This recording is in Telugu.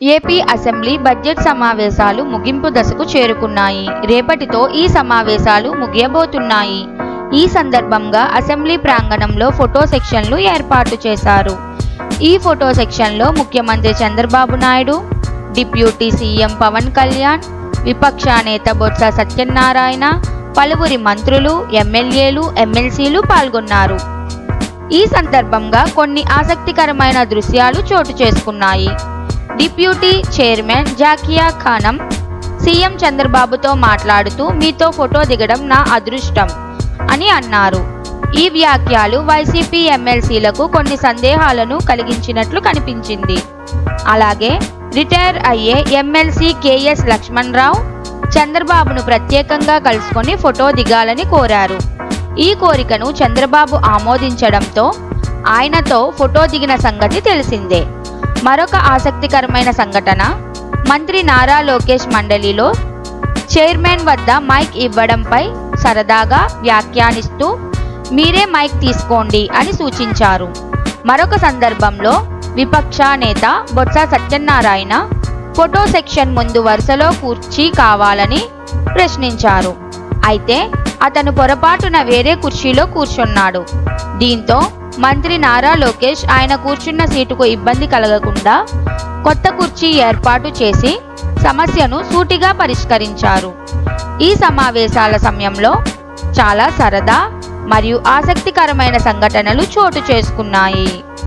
ఏపీ అసెంబ్లీ బడ్జెట్ సమావేశాలు ముగింపు దశకు చేరుకున్నాయి. రేపటితో ఈ సమావేశాలు ముగియబోతున్నాయి. ఈ సందర్భంగా అసెంబ్లీ ప్రాంగణంలో ఫోటో సెక్షన్లు ఏర్పాటు చేశారు. ఈ ఫోటో సెక్షన్లో ముఖ్యమంత్రి చంద్రబాబు నాయుడు డిప్యూటీ సీఎం పవన్ కళ్యాణ్ విపక్ష నేత బొత్స సత్యనారాయణ పలువురి మంత్రులు ఎమ్మెల్యేలు ఎమ్మెల్సీలు పాల్గొన్నారు. ఈ సందర్భంగా కొన్ని ఆసక్తికరమైన దృశ్యాలు చోటు చేసుకున్నాయి. Deputy chairman Zakia Khanam CM చంద్రబాబుతో మాట్లాడుతూ మీతో ఫోటో దిగడం నా అదృష్టం అని అన్నారు. ఈ వ్యాఖ్యలు వైసీపీ ఎమ్మెల్సీలకు కొన్ని సందేహాలను కలిగించినట్లు కనిపించింది. అలాగే రిటైర్ అయ్యే ఎమ్మెల్సీ కేఎస్ లక్ష్మణరావు చంద్రబాబును ప్రత్యేకంగా కలుసుకొని ఫోటో దిగాలని కోరారు. ఈ కోరికను చంద్రబాబు ఆమోదించడంతో ఆయనతో ఫోటో దిగిన సంగతి తెలిసిందే. మరొక ఆసక్తికరమైన సంఘటన. మంత్రి నారా లోకేష్ మండలిలో చైర్మన్ వద్ద మైక్ ఇవ్వడంపై సరదాగా వ్యాఖ్యానిస్తూ మీరే మైక్ తీసుకోండి అని సూచించారు. మరొక సందర్భంలో విపక్ష నేత బొత్స సత్యనారాయణ ఫోటో సెక్షన్ ముందు వరుసలో కూర్చీ కావాలని ప్రశ్నించారు. అయితే అతను పొరపాటున వేరే కుర్చీలో కూర్చున్నాడు. దీంతో మంత్రి నారా లోకేష్ ఆయన కూర్చున్న సీటుకు ఇబ్బంది కలగకుండా కొత్త కుర్చీ ఏర్పాటు చేసి సమస్యను సూటిగా పరిష్కరించారు. ఈ సమావేశాల సమయంలో చాలా సరదా మరియు ఆసక్తికరమైన సంఘటనలు చోటు చేసుకున్నాయి.